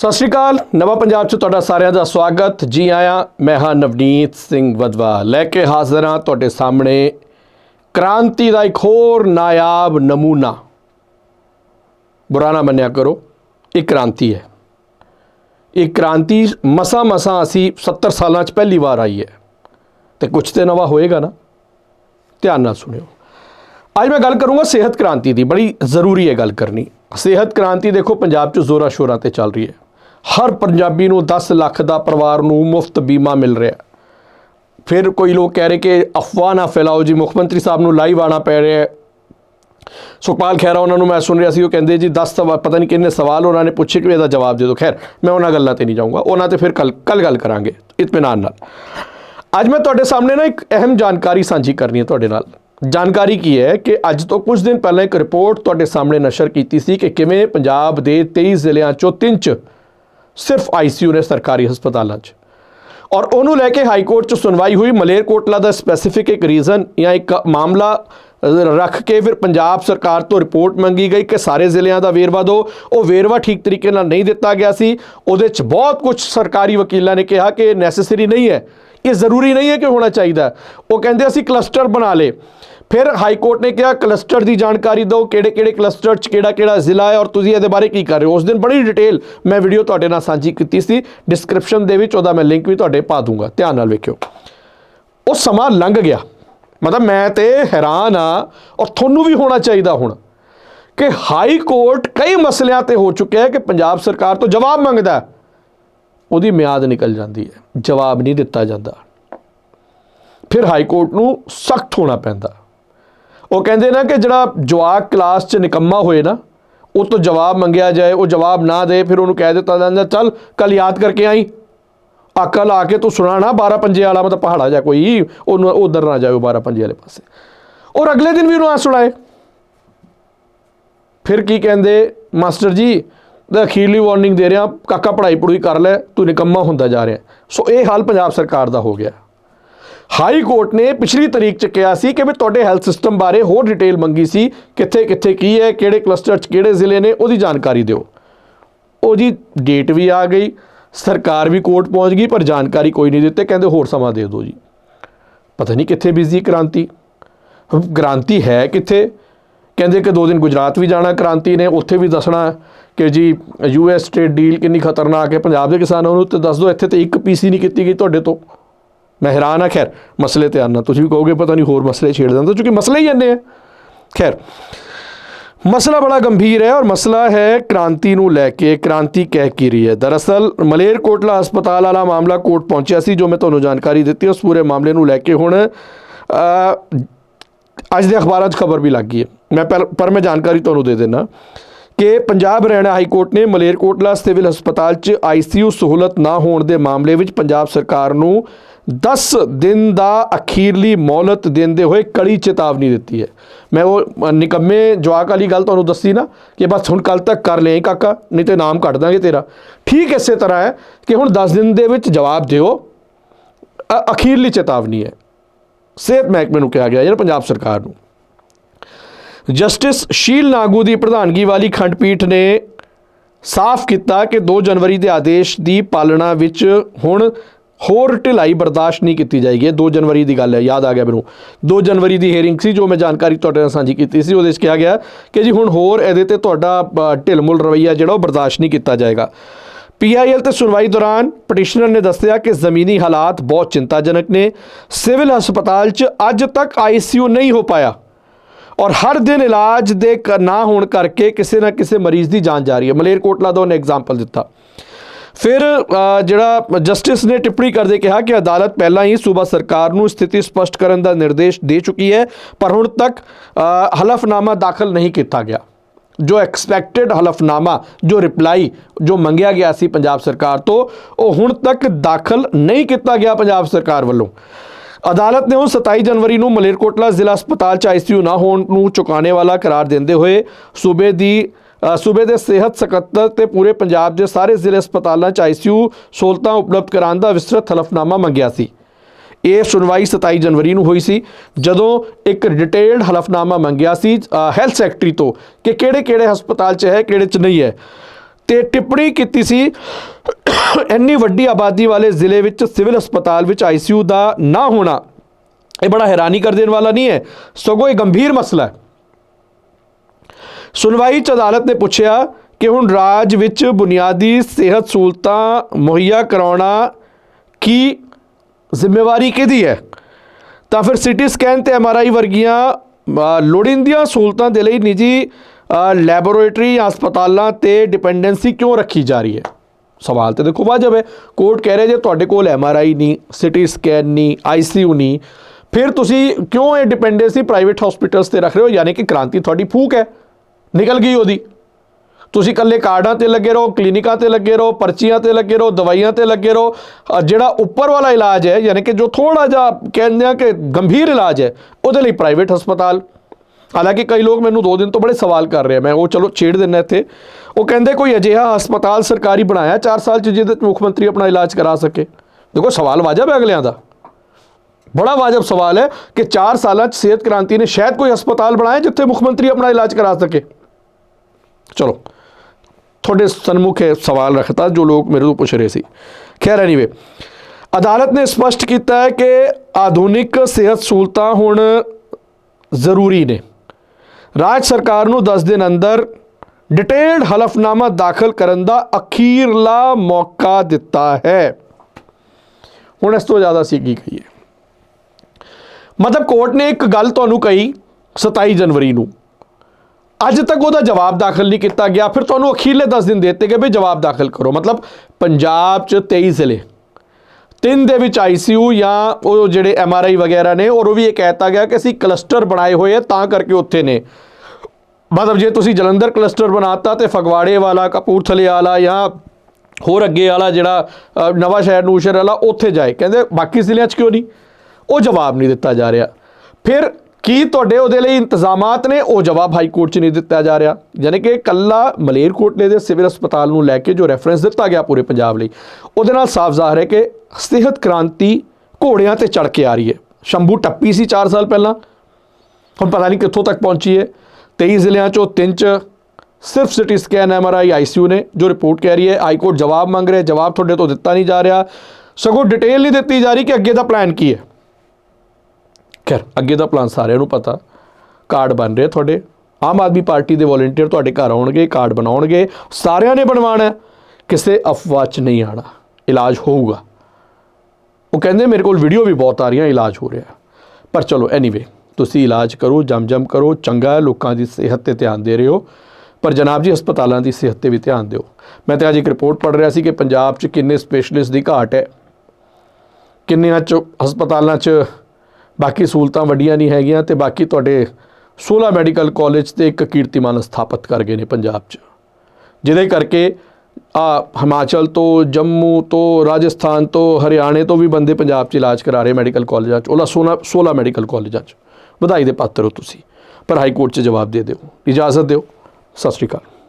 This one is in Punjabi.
ਸਤਿ ਸ਼੍ਰੀ ਅਕਾਲ, ਨਵਾਂ ਪੰਜਾਬ 'ਚ ਤੁਹਾਡਾ ਸਾਰਿਆਂ ਦਾ ਸਵਾਗਤ। ਜੀ ਆਇਆਂ, ਮੈਂ ਹਾਂ ਨਵਨੀਤ ਸਿੰਘ ਵਦਵਾ। ਲੈ ਕੇ ਹਾਜ਼ਰ ਹਾਂ ਤੁਹਾਡੇ ਸਾਹਮਣੇ ਕ੍ਰਾਂਤੀ ਦਾ ਇੱਕ ਹੋਰ ਨਾਇਆਬ ਨਮੂਨਾ। ਬੁਰਾ ਨਾ ਮੰਨਿਆ ਕਰੋ, ਇਹ ਕ੍ਰਾਂਤੀ ਹੈ। ਇਹ ਕ੍ਰਾਂਤੀ ਮਸਾ ਮਸਾ ਅਸੀਂ 70 ਸਾਲਾਂ 'ਚ ਪਹਿਲੀ ਵਾਰ ਆਈ ਹੈ। ਤੇ ਕੁਝ ਤੇ ਨਵਾਂ ਹੋਏਗਾ ਨਾ, ਧਿਆਨ ਨਾਲ ਸੁਣਿਓ। ਅੱਜ ਮੈਂ ਗੱਲ ਕਰੂੰਗਾ ਸਿਹਤ ਕ੍ਰਾਂਤੀ ਦੀ, ਬੜੀ ਜ਼ਰੂਰੀ ਹੈ ਗੱਲ ਕਰਨੀ। ਸਿਹਤ ਕ੍ਰਾਂਤੀ ਦੇਖੋ, ਪੰਜਾਬ 'ਚ ਜ਼ੋਰਾਂ ਸ਼ੋਰਾਂ ਤੇ ਚੱਲ ਰਹੀ ਹੈ। ਹਰ ਪੰਜਾਬੀ ਨੂੰ 10 ਲੱਖ ਦਾ ਪਰਿਵਾਰ ਨੂੰ ਮੁਫਤ ਬੀਮਾ ਮਿਲ ਰਿਹਾ ਫਿਰ ਕੋਈ ਲੋਕ ਕਹਿ ਰਹੇ ਕਿ ਅਫਵਾਹ ਨਾ ਫੈਲਾਓ ਜੀ, ਮੁੱਖ ਮੰਤਰੀ ਸਾਹਿਬ ਨੂੰ ਲਾਈਵ ਆਣਾ ਪੈ ਰਿਹਾ ਸੁਖਪਾਲ ਖਹਿਰਾ, ਉਹਨਾਂ ਨੂੰ ਮੈਂ ਸੁਣ ਰਿਹਾ ਸੀ, ਉਹ ਕਹਿੰਦੇ ਜੀ 10 ਸਵਾਲ ਪਤਾ ਨਹੀਂ ਕਿੰਨੇ ਸਵਾਲ ਉਹਨਾਂ ਨੇ ਪੁੱਛੇ ਕਿ ਇਹਦਾ ਜਵਾਬ ਦੇ ਦਿਓ। ਖੈਰ, ਮੈਂ ਉਹਨਾਂ ਗੱਲਾਂ ਤੇ ਨਹੀਂ ਜਾਊਂਗਾ। ਉਹਨਾਂ ਤੇ ਫਿਰ ਕੱਲ ਕੱਲ ਗੱਲ ਕਰਾਂਗੇ, ਇਤਮਿਨਾਨ ਨਾਲ। ਅੱਜ ਮੈਂ ਤੁਹਾਡੇ ਸਾਹਮਣੇ ਨਾ ਇੱਕ ਅਹਿਮ ਜਾਣਕਾਰੀ ਸਾਂਝੀ ਕਰਨੀ ਹੈ ਤੁਹਾਡੇ ਨਾਲ। ਜਾਣਕਾਰੀ ਕੀ ਹੈ ਕਿ ਅੱਜ ਤੋਂ ਕੁਝ ਦਿਨ ਪਹਿਲਾਂ ਇੱਕ ਰਿਪੋਰਟ ਤੁਹਾਡੇ ਸਾਹਮਣੇ ਨਸ਼ਰ ਕੀਤੀ ਸੀ ਕਿ ਕਿਵੇਂ ਪੰਜਾਬ ਦੇ 23 ਜ਼ਿਲ੍ਹਿਆਂ ਚੋਂ ਤਿੰਨ 'ਚ ਸਿਰਫ ਆਈਸੀਯੂ ਨੇ ਸਰਕਾਰੀ ਹਸਪਤਾਲਾਂ 'ਚ। ਔਰ ਉਹਨੂੰ ਲੈ ਕੇ ਹਾਈ ਕੋਰਟ 'ਚ ਸੁਣਵਾਈ ਹੋਈ। ਮਲੇਰਕੋਟਲਾ ਦਾ ਸਪੈਸੀਫਿਕ ਇੱਕ ਰੀਜ਼ਨ ਜਾਂ ਇੱਕ ਮਾਮਲਾ ਰੱਖ ਕੇ ਫਿਰ ਪੰਜਾਬ ਸਰਕਾਰ ਤੋਂ ਰਿਪੋਰਟ ਮੰਗੀ ਗਈ ਕਿ ਸਾਰੇ ਜ਼ਿਲ੍ਹਿਆਂ ਦਾ ਵੇਰਵਾ ਦਿਓ। ਉਹ ਵੇਰਵਾ ਠੀਕ ਤਰੀਕੇ ਨਾਲ ਨਹੀਂ ਦਿੱਤਾ ਗਿਆ ਸੀ। ਉਹਦੇ 'ਚ ਬਹੁਤ ਕੁਝ ਸਰਕਾਰੀ ਵਕੀਲਾਂ ਨੇ ਕਿਹਾ ਕਿ ਨੈਸੈਸਰੀ ਨਹੀਂ ਹੈ। ਇਹ ਜ਼ਰੂਰੀ ਨਹੀਂ ਹੈ ਕਿ ਹੋਣਾ ਚਾਹੀਦਾ। ਉਹ ਕਹਿੰਦੇ ਅਸੀਂ ਕਲਸਟਰ ਬਣਾ ਲੇ ਫਿਰ ਹਾਈ ਕੋਰਟ ਨੇ ਕਿਹਾ, ਕਲਸਟਰ ਦੀ ਜਾਣਕਾਰੀ ਦਿਓ, ਕਿਹੜੇ ਕਿਹੜੇ ਕਲਸਟਰ 'ਚ ਕਿਹੜਾ ਕਿਹੜਾ ਜ਼ਿਲ੍ਹਾ ਹੈ ਔਰ ਤੁਸੀਂ ਇਹਦੇ ਬਾਰੇ ਕੀ ਕਰ ਰਹੇ ਹੋ। ਉਸ ਦਿਨ ਬੜੀ ਡਿਟੇਲ ਮੈਂ ਵੀਡੀਓ ਤੁਹਾਡੇ ਨਾਲ ਸਾਂਝੀ ਕੀਤੀ ਸੀ। ਡਿਸਕ੍ਰਿਪਸ਼ਨ ਦੇ ਵਿੱਚ ਉਹਦਾ ਮੈਂ ਲਿੰਕ ਵੀ ਤੁਹਾਡੇ ਪਾ ਦੂੰਗਾ। ਧਿਆਨ ਨਾਲ ਵੇਖਿਓ। ਉਹ ਸਮਾਂ ਲੰਘ ਗਿਆ। ਮਤਲਬ ਮੈਂ ਤੇ ਹੈਰਾਨ ਆ ਔਰ ਤੁਹਾਨੂੰ ਵੀ ਹੋਣਾ ਚਾਹੀਦਾ ਹੁਣ ਕਿ ਹਾਈ ਕੋਰਟ ਕਈ ਮਸਲਿਆਂ ਤੇ ਹੋ ਚੁੱਕਿਆ ਹੈ ਕਿ ਪੰਜਾਬ ਸਰਕਾਰ ਤੋਂ ਜਵਾਬ ਮੰਗਦਾ ਉਹਦੀ ਮਿਆਦ ਨਿਕਲ ਜਾਂਦੀ ਹੈ। ਜਵਾਬ ਨਹੀਂ ਦਿੱਤਾ ਜਾਂਦਾ। ਫਿਰ ਹਾਈ ਕੋਰਟ ਨੂੰ ਸਖਤ ਹੋਣਾ ਪੈਂਦਾ। ਉਹ ਕਹਿੰਦੇ ਨਾ ਕਿ ਜਿਹੜਾ ਜਵਾਕ ਕਲਾਸ 'ਚ ਨਿਕੰਮਾ ਹੋਏ ਨਾ, ਉਹ ਤੋਂ ਜਵਾਬ ਮੰਗਿਆ ਜਾਏ, ਉਹ ਜਵਾਬ ਨਾ ਦੇ, ਫਿਰ ਉਹਨੂੰ ਕਹਿ ਦਿੱਤਾ ਜਾਂਦਾ, ਚੱਲ ਕੱਲ ਯਾਦ ਕਰਕੇ ਆਈ। ਅਕਲ ਆ ਕੇ ਤੂੰ ਸੁਣਾਣਾ 12 ਪੰਜੇ ਵਾਲਾ ਮਤਲਬ ਪਹਾੜਾ ਜਾ ਕੋਈ, ਉਹਨੂੰ ਉਧਰ ਨਾ ਜਾਓ 12 ਪੰਜੇ ਵਾਲੇ ਪਾਸੇ। ਔਰ ਅਗਲੇ ਦਿਨ ਵੀ ਉਹਨੂੰ ਆ ਸੁਣਾਏ। ਫਿਰ ਕੀ ਕਹਿੰਦੇ, ਮਾਸਟਰ ਜੀ ਦਾ ਅਖੀਰਲੀ ਵਾਰਨਿੰਗ ਦੇ ਰਿਹਾ, ਕਾਕਾ ਪੜ੍ਹਾਈ ਪੜੂਈ ਕਰ ਲੈ, ਤੂੰ ਨਿਕੰਮਾ ਹੁੰਦਾ ਜਾ ਰਿਹਾ। ਸੋ ਇਹ ਹਾਲ ਪੰਜਾਬ ਸਰਕਾਰ ਦਾ ਹੋ ਗਿਆ। ਹਾਈ ਕੋਰਟ ਨੇ ਪਿਛਲੀ ਤਰੀਕ ਚ ਕਿਹਾ ਸੀ ਕਿ ਵੀ ਤੁਹਾਡੇ ਹੈਲਥ ਸਿਸਟਮ ਬਾਰੇ ਹੋਰ ਡਿਟੇਲ ਮੰਗੀ ਸੀ, ਕਿੱਥੇ ਕਿੱਥੇ ਕੀ ਹੈ, ਕਿਹੜੇ ਕਲਸਟਰ ਚ ਕਿਹੜੇ ਜ਼ਿਲ੍ਹੇ ਨੇ, ਉਹਦੀ ਜਾਣਕਾਰੀ ਦਿਓ। ਉਹ ਜੀ ਡੇਟ ਵੀ ਆ ਗਈ, ਸਰਕਾਰ ਵੀ ਕੋਰਟ ਪਹੁੰਚ ਗਈ, ਪਰ ਜਾਣਕਾਰੀ ਕੋਈ ਨਹੀਂ ਦਿੱਤੇ, ਕਹਿੰਦੇ ਹੋਰ ਸਮਾਂ ਦੇ ਦਿਓ ਜੀ। ਪਤਾ ਨਹੀਂ ਕਿੱਥੇ ਬਿਜ਼ੀ ਕ੍ਰਾਂਤੀ। ਕ੍ਰਾਂਤੀ ਹੈ ਕਿੱਥੇ? ਕਹਿੰਦੇ ਕਿ ਦੋ ਦਿਨ ਗੁਜਰਾਤ ਵੀ ਜਾਣਾ ਕ੍ਰਾਂਤੀ ਨੇ, ਉੱਥੇ ਵੀ ਦੱਸਣਾ ਕਿ ਜੀ ਯੂਐਸ ਸਟੇਟ ਡੀਲ ਕਿੰਨੀ ਖਤਰਨਾਕ ਹੈ, ਪੰਜਾਬ ਦੇ ਕਿਸਾਨਾਂ ਨੂੰ ਤੇ ਦੱਸ ਦਿਓ, ਇੱਥੇ ਤੇ ਇੱਕ ਪੀਸੀ ਨਹੀਂ ਕੀਤੀ ਗਈ ਤੁਹਾਡੇ ਤੋਂ। ਮੈਂ ਹੈਰਾਨ ਆ, ਖੈਰ, ਮਸਲੇ ਤੇ ਆਨਾ। ਤੁਸੀਂ ਵੀ ਕਹੋਗੇ, ਪਤਾ ਨਹੀਂ ਹੋਰ ਮਸਲੇ ਛੇੜ ਦਿੰਦੇ, ਕਿਉਂਕਿ ਮਸਲੇ ਹੀ ਇੰਨੇ ਆ। ਖੈਰ, ਮਸਲਾ ਬੜਾ ਗੰਭੀਰ ਹੈ ਔਰ ਮਸਲਾ ਹੈ ਕ੍ਰਾਂਤੀ ਨੂੰ ਲੈ ਕੇ, ਕ੍ਰਾਂਤੀ ਕਹਿ ਕੀ ਰਹੀ ਹੈ। ਦਰਅਸਲ, ਮਲੇਰਕੋਟਲਾ ਹਸਪਤਾਲ ਵਾਲਾ ਮਾਮਲਾ ਕੋਰਟ ਪਹੁੰਚਿਆ ਸੀ, ਜੋ ਮੈਂ ਤੁਹਾਨੂੰ ਜਾਣਕਾਰੀ ਦਿੱਤੀ, ਉਸ ਪੂਰੇ ਮਾਮਲੇ ਨੂੰ ਲੈ ਕੇ ਹੁਣ ਅੱਜ ਦੇ ਅਖਬਾਰਾਂ 'ਚ ਖਬਰ ਵੀ ਲੱਗ ਗਈ ਹੈ। ਮੈਂ ਪਰ ਪਰ ਮੈਂ ਜਾਣਕਾਰੀ ਤੁਹਾਨੂੰ ਦੇ ਦੇਣਾ ਕਿ ਪੰਜਾਬ ਹਰਿਆਣਾ ਹਾਈ ਕੋਰਟ ਨੇ ਮਲੇਰਕੋਟਲਾ ਸਿਵਲ ਹਸਪਤਾਲ 'ਚ ਆਈਸੀਯੂ ਸਹੂਲਤ ਨਾ ਹੋਣ ਦੇ ਮਾਮਲੇ ਵਿੱਚ ਪੰਜਾਬ ਸਰਕਾਰ ਨੂੰ 10 ਦਿਨ ਦਾ ਅਖੀਰਲੀ ਮੌਲਤ ਦਿੰਦੇ ਹੋਏ ਕੜੀ ਚੇਤਾਵਨੀ ਦਿੱਤੀ ਹੈ। ਮੈਂ ਉਹ ਨਿਕੰਮੇ ਜਵਾਕ ਵਾਲੀ ਗੱਲ ਤੁਹਾਨੂੰ ਦੱਸੀ ਨਾ ਕਿ ਬਸ ਹੁਣ ਕੱਲ ਤੱਕ ਕਰ ਲਿਆ ਕਾਕਾ, ਨਹੀਂ ਤੇ ਨਾਮ ਕੱਢ ਦਾਂਗੇ ਤੇਰਾ। ਠੀਕ ਇਸੇ ਤਰ੍ਹਾਂ ਹੈ ਕਿ ਹੁਣ 10 ਦਿਨ ਦੇ ਵਿੱਚ ਜਵਾਬ ਦਿਓ। ਅਖੀਰਲੀ ਚੇਤਾਵਨੀ ਹੈ। ਸਿਹਤ ਮਹਿਕਮੇ ਨੂੰ ਕਿਹਾ ਗਿਆ ਯਾਰ ਪੰਜਾਬ ਸਰਕਾਰ ਨੂੰ। ਜਸਟਿਸ ਸ਼ੀਲ ਨਾਗੂ ਦੀ ਪ੍ਰਧਾਨਗੀ ਵਾਲੀ ਖੰਡਪੀਠ ਨੇ ਸਾਫ਼ ਕੀਤਾ ਕਿ 2 ਜਨਵਰੀ ਦੇ ਆਦੇਸ਼ ਦੀ ਪਾਲਣਾ ਵਿੱਚ ਹੁਣ ਹੋਰ ਢਿਲਾਈ ਬਰਦਾਸ਼ਤ ਨਹੀਂ ਕੀਤੀ ਜਾਏਗੀ। ਇਹ 2 ਜਨਵਰੀ ਦੀ ਗੱਲ ਹੈ ਯਾਦ ਆ ਗਿਆ ਮੈਨੂੰ। 2 ਜਨਵਰੀ ਦੀ ਹੀਅਰਿੰਗ ਸੀ ਜੋ ਮੈਂ ਜਾਣਕਾਰੀ ਤੁਹਾਡੇ ਨਾਲ ਸਾਂਝੀ ਕੀਤੀ ਸੀ। ਉਹਦੇ ਵਿੱਚ ਕਿਹਾ ਗਿਆ ਕਿ ਜੀ ਹੁਣ ਹੋਰ ਇਹਦੇ ਤੇ ਤੁਹਾਡਾ ਅ, ਢਿਲਮੁਲ ਰਵਈਆ ਜਿਹੜਾ ਉਹ ਬਰਦਾਸ਼ਤ ਨਹੀਂ ਕੀਤਾ ਜਾਏਗਾ। ਪੀਆਈਐਲ ਤੇ ਸੁਣਵਾਈ ਦੌਰਾਨ ਪਟੀਸ਼ਨਰ ਨੇ ਦੱਸਿਆ ਕਿ ਜ਼ਮੀਨੀ ਹਾਲਾਤ ਬਹੁਤ ਚਿੰਤਾਜਨਕ ਨੇ। ਸਿਵਲ ਹਸਪਤਾਲ 'ਚ ਅੱਜ ਤੱਕ ਆਈਸੀਯੂ ਨਹੀਂ ਹੋ ਪਾਇਆ। ਔਰ ਹਰ ਦਿਨ ਇਲਾਜ ਦੇ ਕ- ਨਾ ਹੋਣ ਕਰਕੇ ਕਿਸੇ ਨਾ ਕਿਸੇ ਮਰੀਜ਼ ਦੀ ਜਾਨ ਜਾ ਰਹੀ ਹੈ। ਮਲੇਰਕੋਟਲਾ ਦਾ ਉਹਨੇ ਐਗਜ਼ਾਮਪਲ ਦਿੱਤਾ। ਫਿਰ ਜਿਹੜਾ ਜਸਟਿਸ ਨੇ ਟਿੱਪਣੀ ਕਰਦੇ ਕਿਹਾ ਕਿ ਅਦਾਲਤ ਪਹਿਲਾਂ ਹੀ ਸੂਬਾ ਸਰਕਾਰ ਨੂੰ ਸਥਿਤੀ ਸਪਸ਼ਟ ਕਰਨ ਦਾ ਨਿਰਦੇਸ਼ ਦੇ ਚੁੱਕੀ ਹੈ, ਪਰ ਹੁਣ ਤੱਕ ਹਲਫਨਾਮਾ ਦਾਖਲ ਨਹੀਂ ਕੀਤਾ ਗਿਆ। ਜੋ ਐਕਸਪੈਕਟਡ ਹਲਫਨਾਮਾ, ਜੋ ਰਿਪਲਾਈ ਜੋ ਮੰਗਿਆ ਗਿਆ ਸੀ ਪੰਜਾਬ ਸਰਕਾਰ ਤੋਂ, ਉਹ ਹੁਣ ਤੱਕ ਦਾਖਲ ਨਹੀਂ ਕੀਤਾ ਗਿਆ ਪੰਜਾਬ ਸਰਕਾਰ ਵੱਲੋਂ। ਅਦਾਲਤ ਨੇ ਉਹ 27 ਜਨਵਰੀ ਨੂੰ ਮਲੇਰਕੋਟਲਾ ਜ਼ਿਲ੍ਹਾ ਹਸਪਤਾਲ ਚ ਆਈਸੀਯੂ ਨਾ ਹੋਣ ਨੂੰ ਚੁਕਾਣੇ ਵਾਲਾ ਕਰਾਰ ਦਿੰਦੇ ਹੋਏ ਸੂਬੇ ਦੀ ਸੂਬੇ ਦੇ ਸਿਹਤ ਸਕੱਤਰ ਤੇ ਪੂਰੇ ਪੰਜਾਬ ਦੇ ਸਾਰੇ ਜ਼ਿਲ੍ਹੇ ਹਸਪਤਾਲਾਂ ਚ ਆਈਸੀਯੂ ਸਹੂਲਤਾਂ ਉਪਲਬਧ ਕਰਾਉਣ ਦਾ ਵਿਸਤ੍ਰਿਤ ਹਲਫਨਾਮਾ ਮੰਗਿਆ ਸੀ। ਇਹ ਸੁਣਵਾਈ 27 ਜਨਵਰੀ ਨੂੰ ਹੋਈ ਸੀ, ਜਦੋਂ ਇੱਕ ਡਿਟੇਲਡ ਹਲਫਨਾਮਾ ਮੰਗਿਆ ਸੀ ਹੈਲਥ ਸੈਕਟਰੀ ਤੋਂ ਕਿ ਕਿਹੜੇ ਕਿਹੜੇ ਹਸਪਤਾਲ 'ਚ ਹੈ, ਕਿਹੜੇ 'ਚ ਨਹੀਂ ਹੈ। ਤੇ ਟਿੱਪਣੀ ਕੀਤੀ ਸੀ, ਇੰਨੀ ਵੱਡੀ ਆਬਾਦੀ ਵਾਲੇ ਜ਼ਿਲ੍ਹੇ ਵਿੱਚ ਸਿਵਲ ਹਸਪਤਾਲ ਵਿੱਚ ਆਈਸੀਯੂ ਦਾ ਨਾ ਹੋਣਾ, ਇਹ ਬੜਾ ਹੈਰਾਨੀ ਕਰ ਦੇਣ ਵਾਲਾ ਨਹੀਂ ਹੈ, ਸਗੋਂ ਇਹ ਗੰਭੀਰ ਮਸਲਾ ਹੈ। ਸੁਣਵਾਈ 'ਚ ਅਦਾਲਤ ਨੇ ਪੁੱਛਿਆ ਕਿ ਹੁਣ ਰਾਜ ਵਿੱਚ ਬੁਨਿਆਦੀ ਸਿਹਤ ਸਹੂਲਤਾਂ ਮੁਹੱਈਆ ਕਰਾਉਣਾ ਕੀ ਜ਼ਿੰਮੇਵਾਰੀ ਕਿਹਦੀ ਹੈ? ਤਾਂ ਫਿਰ ਸਿਟੀ ਸਕੈਨ ਤੇ ਐਮਆਰਆਈ ਵਰਗੀਆਂ ਲੋੜੀਂਦੀਆਂ ਸਹੂਲਤਾਂ ਦੇ ਲਈ ਨਿੱਜੀ ਲੈਬੋਰੇਟਰੀ ਜਾਂ ਹਸਪਤਾਲਾਂ ਤੇ ਡਿਪੈਂਡੈਂਸੀ ਕਿਉਂ ਰੱਖੀ ਜਾ ਰਹੀ ਹੈ? ਸਵਾਲ ਤੇ ਦੇਖੋ, ਵਾਜਬ ਹੈ। ਕੋਰਟ ਕਹਿ ਰਿਹਾ ਜੇ ਤੁਹਾਡੇ ਕੋਲ ਐਮਆਰਆਈ ਨਹੀਂ, ਸਿਟੀ ਸਕੈਨ ਨਹੀਂ ਆਈਸੀਯੂ ਨਹੀਂ, ਫਿਰ ਤੁਸੀਂ ਕਿਉਂ ਇਹ ਡਿਪੈਂਡੈਂਸੀ ਪ੍ਰਾਈਵੇਟ ਹਸਪੀਟਲਸ ਤੇ ਰੱਖ ਰਹੇ ਹੋ? ਯਾਨੀ ਕਿ ਕ੍ਰਾਂਤੀ ਤੁਹਾਡੀ ਫੂਕ ਹੈ। ਨਿਕਲ ਗਈ ਉਹਦੀ। ਤੁਸੀਂ ਇਕੱਲੇ ਕਾਰਡਾਂ ਤੇ ਲੱਗੇ ਰਹੋ, ਕਲੀਨਿਕਾਂ ਤੇ ਲੱਗੇ ਰਹੋ, ਪਰਚੀਆਂ ਤੇ ਲੱਗੇ ਰਹੋ, ਦਵਾਈਆਂ ਤੇ ਲੱਗੇ ਰਹੋ। ਜਿਹੜਾ ਉੱਪਰ ਵਾਲਾ ਇਲਾਜ ਹੈ, ਯਾਨੀ ਕਿ ਜੋ ਥੋੜਾ ਜਿਹਾ ਕਹਿੰਦੇ ਆ ਕਿ ਗੰਭੀਰ ਇਲਾਜ ਹੈ, ਉਹਦੇ ਲਈ ਪ੍ਰਾਈਵੇਟ ਹਸਪਤਾਲ। ਹਾਲਾਂਕਿ ਕਈ ਲੋਕ ਮੈਨੂੰ ਦੋ ਦਿਨ ਤੋਂ ਬੜੇ ਸਵਾਲ ਕਰ ਰਹੇ ਆ, ਮੈਂ ਉਹ ਚਲੋ ਛੇੜ ਦਿੰਦਾ ਇੱਥੇ। ਉਹ ਕਹਿੰਦੇ ਕੋਈ ਅਜਿਹਾ ਹਸਪਤਾਲ ਸਰਕਾਰੀ ਬਣਾਇਆ 4 ਸਾਲ ਚ, ਜਿਹਦੇ 'ਚ ਮੁੱਖ ਮੰਤਰੀ ਆਪਣਾ ਇਲਾਜ ਕਰਾ ਸਕੇ। ਦੇਖੋ, ਸਵਾਲ ਵਾਜਬ ਹੈ ਅਗਲਿਆਂ ਦਾ। ਬੜਾ ਵਾਜਬ ਸਵਾਲ ਹੈ ਕਿ 4 ਸਾਲਾਂ ਚ ਸਿਹਤ ਕ੍ਰਾਂਤੀ ਨੇ ਸ਼ਾਇਦ ਕੋਈ ਹਸਪਤਾਲ ਬਣਾਇਆ ਜਿੱਥੇ ਮੁੱਖ ਮੰਤਰੀ ਆਪਣਾ ਇਲਾਜ ਕਰਾ ਸਕੇ। ਚਲੋ, ਤੁਹਾਡੇ ਸਨਮੁਖ ਸਵਾਲ ਰੱਖਤਾ ਜੋ ਲੋਕ ਮੇਰੇ ਤੋਂ ਪੁੱਛ ਰਹੇ ਸੀ। ਖੈਰ ਐਨੀਵੇ ਅਦਾਲਤ ਨੇ ਸਪਸ਼ਟ ਕੀਤਾ ਹੈ ਕਿ ਆਧੁਨਿਕ ਸਿਹਤ ਸਹੂਲਤਾਂ ਹੁਣ ਜ਼ਰੂਰੀ ਨੇ। ਰਾਜ ਸਰਕਾਰ ਨੂੰ 10 ਦਿਨ ਅੰਦਰ ਡਿਟੇਲਡ ਹਲਫਨਾਮਾ ਦਾਖਲ ਕਰਨ ਦਾ ਅਖੀਰਲਾ ਮੌਕਾ ਦਿੱਤਾ ਹੈ। ਹੁਣ ਇਸ ਤੋਂ ਜ਼ਿਆਦਾ ਅਸੀਂ ਕੀ ਕਹੀਏ? ਮਤਲਬ ਕੋਰਟ ਨੇ ਇੱਕ ਗੱਲ ਤੁਹਾਨੂੰ ਕਹੀ 27 ਜਨਵਰੀ ਨੂੰ। ਅੱਜ ਤੱਕ ਉਹਦਾ ਜਵਾਬ ਦਾਖਲ ਨਹੀਂ ਕੀਤਾ ਗਿਆ। ਫਿਰ ਤੁਹਾਨੂੰ ਅਖੀਰਲੇ 10 ਦਿਨ ਦੇ ਦਿੱਤੇ ਗਏ ਵੀ ਜਵਾਬ ਦਾਖਲ ਕਰੋ। ਮਤਲਬ ਪੰਜਾਬ 'ਚ 23 ਜ਼ਿਲ੍ਹੇ। ਤਿੰਨ ਦੇ ਵਿੱਚ ਆਈਸੀਯੂ ਜਾਂ ਉਹ ਜਿਹੜੇ ਐਮਆਰਆਈ ਵਗੈਰਾ ਨੇ ਔਰ ਉਹ ਵੀ ਇਹ ਕਹਿਤਾ ਗਿਆ ਕਿ ਅਸੀਂ ਕਲਸਟਰ ਬਣਾਏ ਹੋਏ ਆ ਤਾਂ ਕਰਕੇ ਉੱਥੇ ਨੇ। ਮਤਲਬ ਜੇ ਤੁਸੀਂ ਜਲੰਧਰ ਕਲਸਟਰ ਬਣਾਤਾ ਤੇ ਫਗਵਾੜੇ ਵਾਲਾ ਕਪੂਰਥਲੇ ਵਾਲਾ ਜਾਂ ਹੋਰ ਅੱਗੇ ਵਾਲਾ ਜਿਹੜਾ ਅ, ਨਵਾਂ ਸ਼ਹਿਰ ਨੂਸ਼ਰ ਵਾਲਾ ਉੱਥੇ ਜਾਏ। ਕਹਿੰਦੇ ਬਾਕੀ ਜ਼ਿਲ੍ਹਿਆਂ 'ਚ ਕਿਉਂ ਨਹੀਂ? ਉਹ ਜਵਾਬ ਨਹੀਂ ਦਿੱਤਾ ਜਾ ਰਿਹਾ। ਫਿਰ ਕੀ ਤੁਹਾਡੇ ਉਹਦੇ ਲਈ ਇੰਤਜ਼ਾਮਾਤ ਨੇ? ਉਹ ਜਵਾਬ ਹਾਈ ਕੋਰਟ 'ਚ ਨਹੀਂ ਦਿੱਤਾ ਜਾ ਰਿਹਾ। ਯਾਨੀ ਕਿ ਕੱਲਾ ਮਲੇਰਕੋਟਲੇ ਦੇ ਸਿਵਲ ਹਸਪਤਾਲ ਨੂੰ ਲੈ ਕੇ ਜੋ ਰੈਫਰੈਂਸ ਦਿੱਤਾ ਗਿਆ ਪੂਰੇ ਪੰਜਾਬ ਲਈ, ਉਹਦੇ ਨਾਲ ਸਾਫ਼ ਜ਼ਾਹਰ ਹੈ ਕਿ ਸਿਹਤ ਕ੍ਰਾਂਤੀ ਘੋੜਿਆਂ ਤੇ ਚੜ ਕੇ ਆ ਰਹੀ ਹੈ। ਸ਼ੰਭੂ ਟੱਪੀ ਸੀ 4 ਸਾਲ ਪਹਿਲਾਂ। ਹੁਣ ਪਤਾ ਨਹੀਂ ਕਿੱਥੋਂ ਤੱਕ ਪਹੁੰਚੀ ਹੈ। 23 ਜ਼ਿਲ੍ਹਿਆਂ ਚੋਂ ਤਿੰਨ ਚ ਸਿਰਫ ਸਿਟੀ ਸਕੈਨ ਐਮਆਰਆਈ ਆਈਸੀਯੂ ਨੇ ਜੋ ਰਿਪੋਰਟ ਕਹਿ ਰਹੀ ਹੈ। ਹਾਈ ਕੋਰਟ ਜਵਾਬ ਮੰਗ ਰਿਹਾ ਜਵਾਬ ਤੁਹਾਡੇ ਤੋਂ ਦਿੱਤਾ ਨਹੀਂ ਜਾ ਰਿਹਾ। ਸਗੋਂ ਡਿਟੇਲ ਨਹੀਂ ਦਿੱਤੀ ਜਾ ਰਹੀ ਕਿ ਅੱਗੇ ਦਾ ਪਲਾਨ ਕੀ ਹੈ। ਖੈਰ, ਅੱਗੇ ਦਾ ਪਲਾਨ ਸਾਰਿਆਂ ਨੂੰ ਪਤਾ। ਕਾਰਡ ਬਣ ਰਹੇ ਤੁਹਾਡੇ। ਆਮ ਆਦਮੀ ਪਾਰਟੀ ਦੇ ਵੋਲੰਟੀਅਰ ਤੁਹਾਡੇ ਘਰ ਆਉਣਗੇ, ਕਾਰਡ ਬਣਾਉਣਗੇ। ਸਾਰਿਆਂ ਨੇ ਬਣਵਾਉਣਾ ਕਿਸੇ ਅਫਵਾਹ 'ਚ ਨਹੀਂ ਆਣਾ ਇਲਾਜ ਹੋਊਗਾ। ਉਹ ਕਹਿੰਦੇ ਮੇਰੇ ਕੋਲ ਵੀਡੀਓ ਵੀ ਬਹੁਤ ਆ ਰਹੀਆਂ, ਇਲਾਜ ਹੋ ਰਿਹਾ ਪਰ ਚਲੋ ਐਨੀਵੇ ਤੁਸੀਂ ਇਲਾਜ ਕਰੋ, ਜਮ-ਜਮ ਕਰੋ, ਚੰਗਾ ਹੈ, ਲੋਕਾਂ ਦੀ ਸਿਹਤ ਤੇ ਧਿਆਨ ਦੇ ਰਹੇ ਹੋ। ਪਰ ਜਨਾਬ ਜੀ, ਹਸਪਤਾਲਾਂ ਦੀ ਸਿਹਤ ਤੇ ਵੀ ਧਿਆਨ ਦਿਓ। ਮੈਂ ਤੇ ਅੱਜ ਇੱਕ ਰਿਪੋਰਟ ਪੜ੍ਹ ਰਿਹਾ ਸੀ ਕਿ ਪੰਜਾਬ 'ਚ ਕਿੰਨੇ ਸਪੈਸ਼ਲਿਸਟ ਦੀ ਘਾਟ ਹੈ। ਕਿੰਨਿਆਂ 'ਚ, ਹਸਪਤਾਲਾਂ 'ਚ ਬਾਕੀ ਸਹੂਲਤਾਂ ਵੱਡੀਆਂ ਨਹੀਂ ਹੈਗੀਆਂ ਤੇ ਬਾਕੀ ਤੁਹਾਡੇ 16 ਮੈਡੀਕਲ ਕਾਲਜ ਤੇ ਇੱਕ ਕੀਰਤੀਮਾਨ ਸਥਾਪਿਤ ਕਰ ਗਏ ਨੇ ਪੰਜਾਬ 'ਚ। ਜਿਹਦੇ ਕਰਕੇ ਆ ਹਿਮਾਚਲ ਤੋਂ, ਜੰਮੂ ਤੋਂ, ਰਾਜਸਥਾਨ ਤੋਂ, ਹਰਿਆਣੇ ਤੋਂ ਵੀ ਬੰਦੇ ਪੰਜਾਬ 'ਚ ਇਲਾਜ ਕਰਾ ਰਹੇ ਮੈਡੀਕਲ ਕਾਲਜਾਂ 'ਚ। ਉਹਨਾਂ 16 16 ਮੈਡੀਕਲ ਕਾਲਜਾਂ 'ਚ। ਵਧਾਈ ਦੇ ਪਾਤਰ ਹੋ ਤੁਸੀਂ। ਪਰ ਹਾਈ ਕੋਰਟ 'ਚ ਜਵਾਬ ਦੇ ਦਿਓ। ਇਜਾਜ਼ਤ ਦਿਓ। ਸਤਿ ਸ਼੍ਰੀ ਅਕਾਲ।